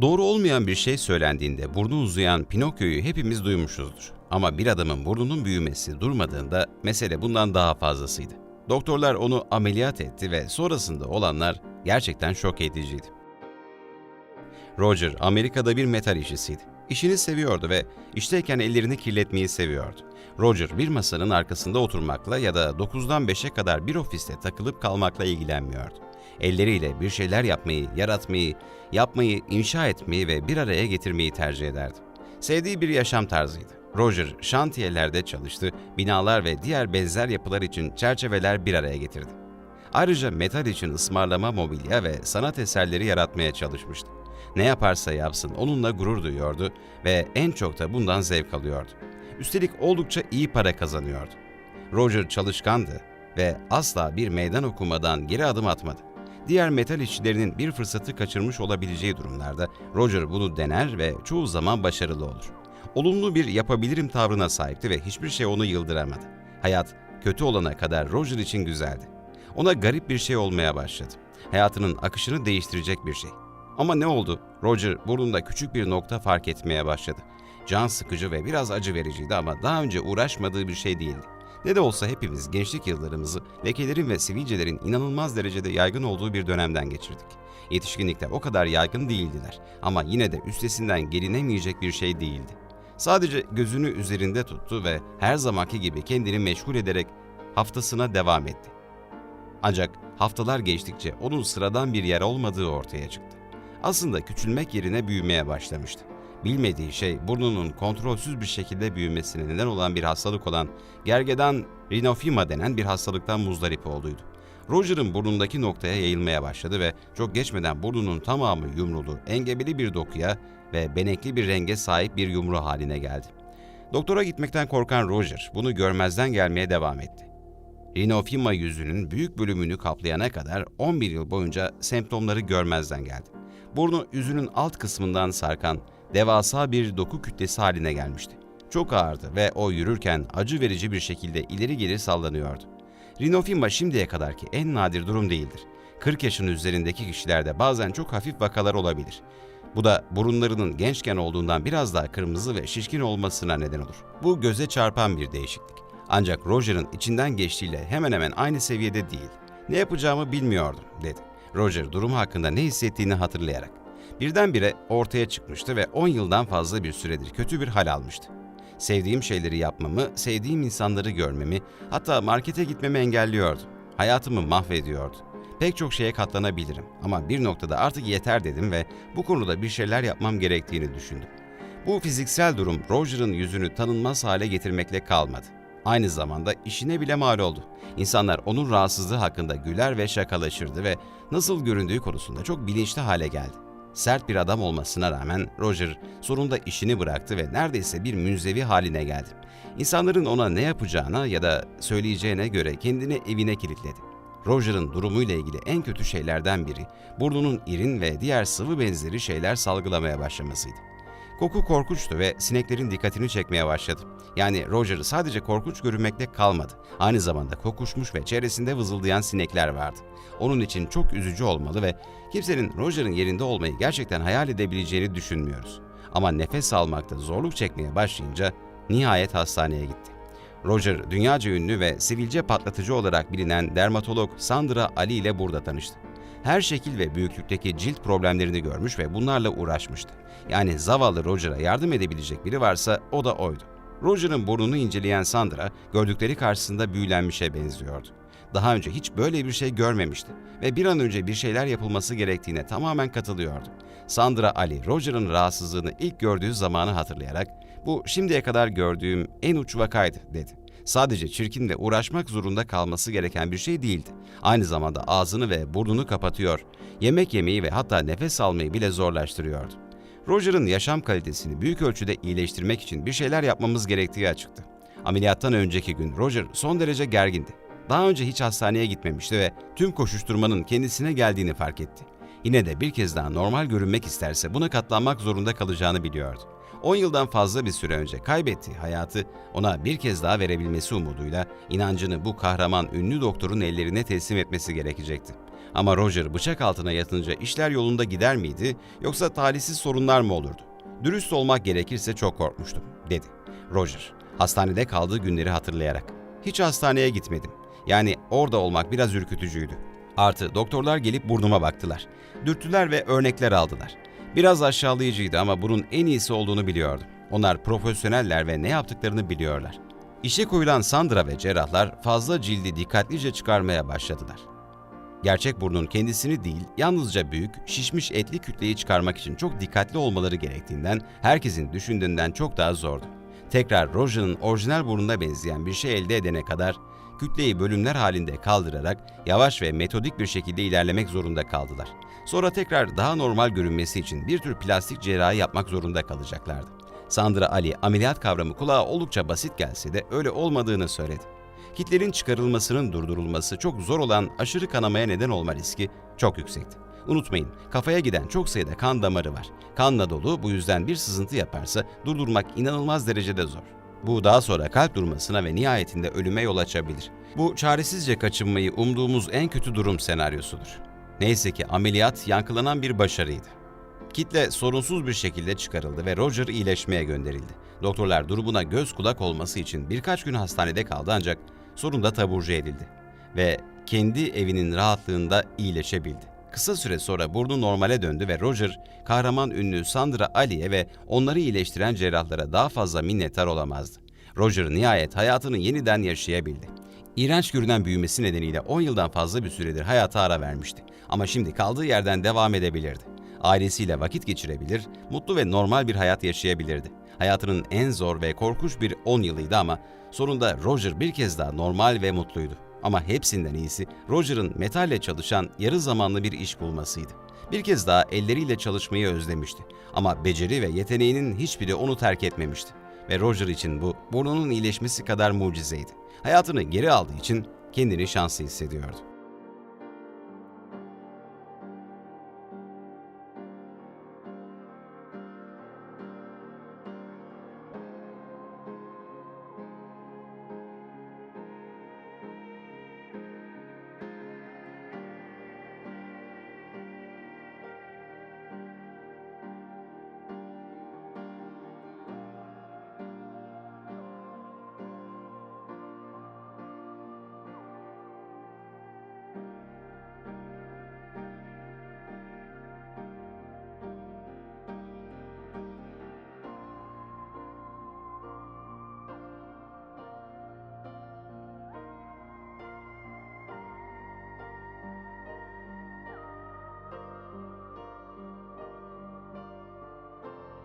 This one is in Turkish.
Doğru olmayan bir şey söylendiğinde burnu uzayan Pinokyo'yu hepimiz duymuşuzdur. Ama bir adamın burnunun büyümesi durmadığında mesele bundan daha fazlasıydı. Doktorlar onu ameliyat etti ve sonrasında olanlar gerçekten şok ediciydi. Roger Amerika'da bir metal işçisiydi. İşini seviyordu ve işteyken ellerini kirletmeyi seviyordu. Roger bir masanın arkasında oturmakla ya da 9'dan 5'e kadar bir ofiste takılıp kalmakla ilgilenmiyordu. Elleriyle bir şeyler yapmayı, yaratmayı, yapmayı, inşa etmeyi ve bir araya getirmeyi tercih ederdi. Sevdiği bir yaşam tarzıydı. Roger şantiyelerde çalıştı, binalar ve diğer benzer yapılar için çerçeveler bir araya getirdi. Ayrıca metal için ısmarlama mobilya ve sanat eserleri yaratmaya çalışmıştı. Ne yaparsa yapsın onunla gurur duyuyordu ve en çok da bundan zevk alıyordu. Üstelik oldukça iyi para kazanıyordu. Roger çalışkandı ve asla bir meydan okumadan geri adım atmadı. Diğer metal işçilerinin bir fırsatı kaçırmış olabileceği durumlarda Roger bunu dener ve çoğu zaman başarılı olur. Olumlu bir yapabilirim tavrına sahipti ve hiçbir şey onu yıldıramadı. Hayat kötü olana kadar Roger için güzeldi. Ona garip bir şey olmaya başladı. Hayatının akışını değiştirecek bir şey. Ama ne oldu? Roger burnunda küçük bir nokta fark etmeye başladı. Can sıkıcı ve biraz acı vericiydi ama daha önce uğraşmadığı bir şey değildi. Ne de olsa hepimiz gençlik yıllarımızı lekelerin ve sivilcelerin inanılmaz derecede yaygın olduğu bir dönemden geçirdik. Yetişkinlikte o kadar yaygın değildiler ama yine de üstesinden gelinemeyecek bir şey değildi. Sadece gözünü üzerinde tuttu ve her zamanki gibi kendini meşgul ederek haftasına devam etti. Ancak haftalar geçtikçe onun sıradan bir yer olmadığı ortaya çıktı. Aslında küçülmek yerine büyümeye başlamıştı. Bilmediği şey burnunun kontrolsüz bir şekilde büyümesine neden olan bir hastalık olan gergedan rinofima denen bir hastalıktan muzdarip olduğuydu. Roger'ın burnundaki noktaya yayılmaya başladı ve çok geçmeden burnunun tamamı yumrulu, engebeli bir dokuya ve benekli bir renge sahip bir yumru haline geldi. Doktora gitmekten korkan Roger bunu görmezden gelmeye devam etti. Rinofima yüzünün büyük bölümünü kaplayana kadar 11 yıl boyunca semptomları görmezden geldi. Burnu yüzünün alt kısmından sarkan devasa bir doku kütlesi haline gelmişti. Çok ağırdı ve o yürürken acı verici bir şekilde ileri geri sallanıyordu. Rinofima şimdiye kadarki en nadir durum değildir. 40 yaşın üzerindeki kişilerde bazen çok hafif vakalar olabilir. Bu da burunlarının gençken olduğundan biraz daha kırmızı ve şişkin olmasına neden olur. Bu göze çarpan bir değişiklik. Ancak Roger'ın içinden geçtiğiyle hemen hemen aynı seviyede değil. Ne yapacağımı bilmiyordum, dedi. Roger durumu hakkında ne hissettiğini hatırlayarak. Birdenbire ortaya çıkmıştı ve 10 yıldan fazla bir süredir kötü bir hal almıştı. Sevdiğim şeyleri yapmamı, sevdiğim insanları görmemi, hatta markete gitmemi engelliyordu. Hayatımı mahvediyordu. Pek çok şeye katlanabilirim ama bir noktada artık yeter dedim ve bu konuda bir şeyler yapmam gerektiğini düşündüm. Bu fiziksel durum Roger'ın yüzünü tanınmaz hale getirmekle kalmadı. Aynı zamanda işine bile mal oldu. İnsanlar onun rahatsızlığı hakkında güler ve şakalaşırdı ve nasıl göründüğü konusunda çok bilinçli hale geldi. Sert bir adam olmasına rağmen Roger sonunda işini bıraktı ve neredeyse bir münzevi haline geldi. İnsanların ona ne yapacağına ya da söyleyeceğine göre kendini evine kilitledi. Roger'ın durumuyla ilgili en kötü şeylerden biri burnunun irin ve diğer sıvı benzeri şeyler salgılamaya başlamasıydı. Koku korkunçtu ve sineklerin dikkatini çekmeye başladı. Yani Roger sadece korkunç görünmekle kalmadı. Aynı zamanda kokuşmuş ve çevresinde vızıldayan sinekler vardı. Onun için çok üzücü olmalı ve kimsenin Roger'ın yerinde olmayı gerçekten hayal edebileceğini düşünmüyoruz. Ama nefes almakta zorluk çekmeye başlayınca nihayet hastaneye gitti. Roger, dünyaca ünlü ve sivilce patlatıcı olarak bilinen dermatolog Sandra Ali ile burada tanıştı. Her şekil ve büyüklükteki cilt problemlerini görmüş ve bunlarla uğraşmıştı. Yani zavallı Roger'a yardım edebilecek biri varsa o da oydu. Roger'ın burnunu inceleyen Sandra, gördükleri karşısında büyülenmişe benziyordu. Daha önce hiç böyle bir şey görmemişti ve bir an önce bir şeyler yapılması gerektiğine tamamen katılıyordu. Sandra Ali, Roger'ın rahatsızlığını ilk gördüğü zamanı hatırlayarak, bu şimdiye kadar gördüğüm en uç vakaydı, dedi. Sadece çirkin ve uğraşmak zorunda kalması gereken bir şey değildi. Aynı zamanda ağzını ve burnunu kapatıyor, yemek yemeyi ve hatta nefes almayı bile zorlaştırıyordu. Roger'ın yaşam kalitesini büyük ölçüde iyileştirmek için bir şeyler yapmamız gerektiği açıktı. Ameliyattan önceki gün Roger son derece gergindi. Daha önce hiç hastaneye gitmemişti ve tüm koşuşturmanın kendisine geldiğini fark etti. Yine de bir kez daha normal görünmek isterse buna katlanmak zorunda kalacağını biliyordu. 10 yıldan fazla bir süre önce kaybettiği hayatı ona bir kez daha verebilmesi umuduyla inancını bu kahraman ünlü doktorun ellerine teslim etmesi gerekecekti. Ama Roger bıçak altına yatınca işler yolunda gider miydi yoksa talihsiz sorunlar mı olurdu? Dürüst olmak gerekirse çok korkmuştum, dedi. Roger, hastanede kaldığı günleri hatırlayarak. Hiç hastaneye gitmedim. Yani orada olmak biraz ürkütücüydü. Artı doktorlar gelip burnuma baktılar. Dürttüler ve örnekler aldılar. Biraz aşağılayıcıydı ama bunun en iyisi olduğunu biliyordum. Onlar profesyoneller ve ne yaptıklarını biliyorlar. İşe koyulan Sandra ve cerrahlar fazla cildi dikkatlice çıkarmaya başladılar. Gerçek burnun kendisini değil, yalnızca büyük, şişmiş etli kütleyi çıkarmak için çok dikkatli olmaları gerektiğinden herkesin düşündüğünden çok daha zordu. Tekrar Roger'ın orijinal burnuna benzeyen bir şey elde edene kadar kütleyi bölümler halinde kaldırarak yavaş ve metodik bir şekilde ilerlemek zorunda kaldılar. Sonra tekrar daha normal görünmesi için bir tür plastik cerrahi yapmak zorunda kalacaklardı. Sandra Ali ameliyat kavramı kulağa oldukça basit gelse de öyle olmadığını söyledi. Kitlerin çıkarılmasının durdurulması çok zor olan aşırı kanamaya neden olma riski çok yüksekti. Unutmayın, kafaya giden çok sayıda kan damarı var. Kanla dolu bu yüzden bir sızıntı yaparsa durdurmak inanılmaz derecede zor. Bu daha sonra kalp durmasına ve nihayetinde ölüme yol açabilir. Bu çaresizce kaçınmayı umduğumuz en kötü durum senaryosudur. Neyse ki ameliyat yankılanan bir başarıydı. Kitle sorunsuz bir şekilde çıkarıldı ve Roger iyileşmeye gönderildi. Doktorlar durumuna göz kulak olması için birkaç gün hastanede kaldı ancak sonunda taburcu edildi. Ve kendi evinin rahatlığında iyileşebildi. Kısa süre sonra burnu normale döndü ve Roger, kahraman ünlü Sandra Ali'ye ve onları iyileştiren cerrahlara daha fazla minnettar olamazdı. Roger nihayet hayatını yeniden yaşayabildi. İğrenç görünen büyümesi nedeniyle 10 yıldan fazla bir süredir hayata ara vermişti. Ama şimdi kaldığı yerden devam edebilirdi. Ailesiyle vakit geçirebilir, mutlu ve normal bir hayat yaşayabilirdi. Hayatının en zor ve korkunç bir 10 yılıydı ama sonunda Roger bir kez daha normal ve mutluydu. Ama hepsinden iyisi Roger'ın metalle çalışan yarı zamanlı bir iş bulmasıydı. Bir kez daha elleriyle çalışmayı özlemişti. Ama beceri ve yeteneğinin hiçbiri onu terk etmemişti. Ve Roger için bu burnunun iyileşmesi kadar mucizeydi. Hayatını geri aldığı için kendini şanslı hissediyordu.